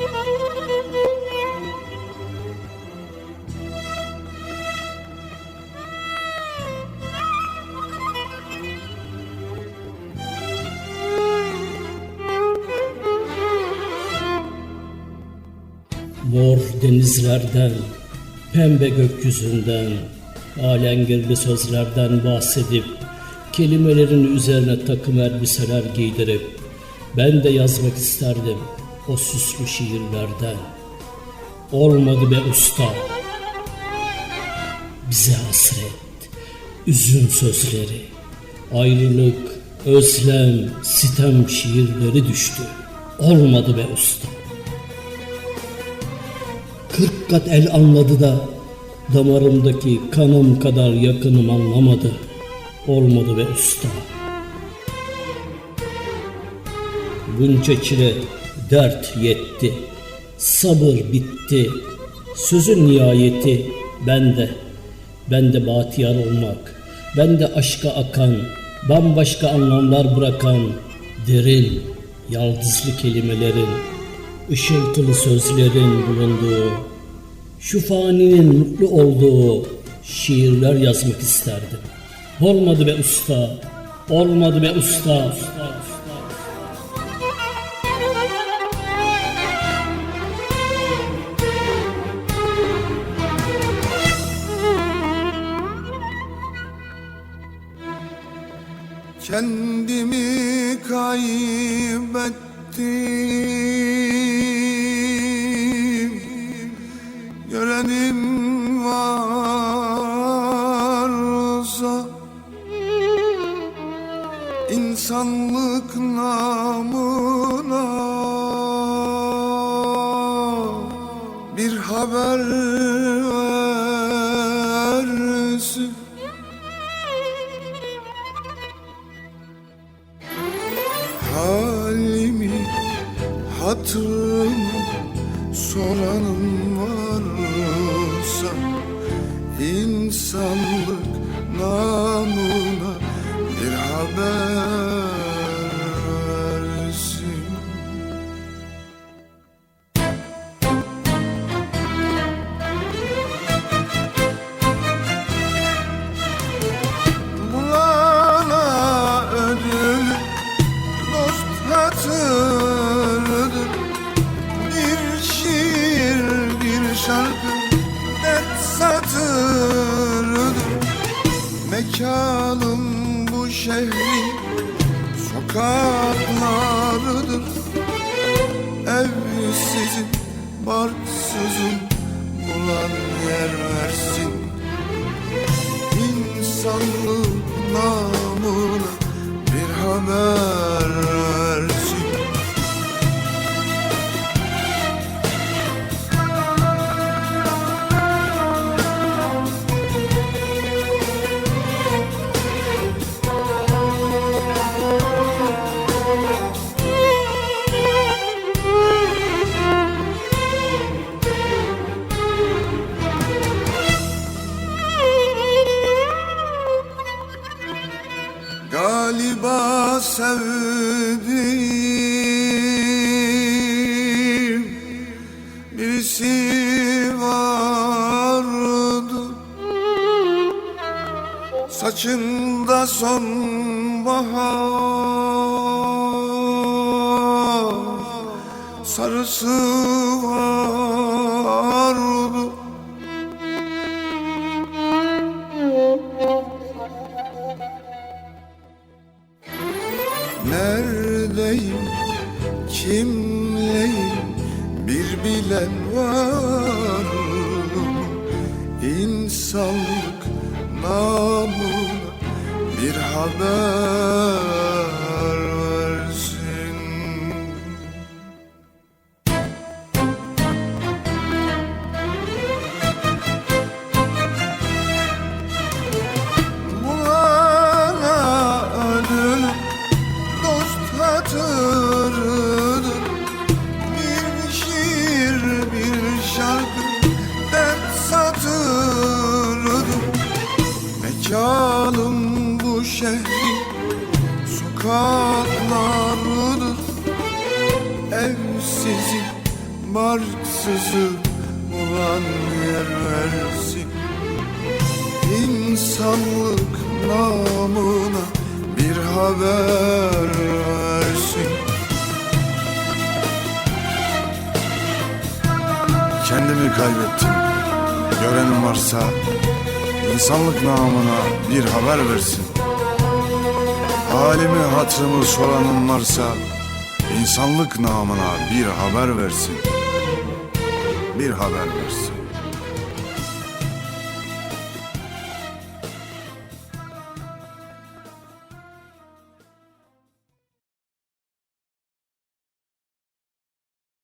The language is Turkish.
Mor denizlerden, pembe gökyüzünden, alengirli sözlerden bahsedip, kelimelerin üzerine takım elbiseler giydirip, ben de yazmak isterdim o süslü şiirlerden. Olmadı be usta, bize hasret, üzün sözleri, ayrılık, özlem, sitem şiirleri düştü. Olmadı be usta. Kırk kat el anladı da damarımdaki kanım kadar yakınım anlamadı. Olmadı be usta. Bunca çile dert yetti. Sabır bitti. Sözün nihayeti bende. Bende bahtiyar olmak. Bende aşka akan, bambaşka anlamlar bırakan derin, yaldızlı kelimelerin ışıltılı sözlerin bulunduğu, şu faninin mutlu olduğu şiirler yazmak isterdim. Olmadı be usta, olmadı be usta. Kendimi kaybettim. Görenim varsa insanlık namına Bir haber versin halimi hatırımı soranım varsa şehrin sokaklarıdır. Evsizim barksızım bulan yer versin. İnsanlık namına bir haber sevdiğim birisi vardı. Saçında sonbahar sarısı Neredeyim, kimleyim bir bilen var? İnsanlık namına bir haber Mekanım bu şehrin sokaklarıdır. Evsizim barksızı bulan yer versin İnsanlık namına bir haber versin. Kendimi kaybettim. Görenim varsa insanlık namına bir haber versin. Halimi hatırımı soranım varsa insanlık namına bir haber versin. Bir haber versin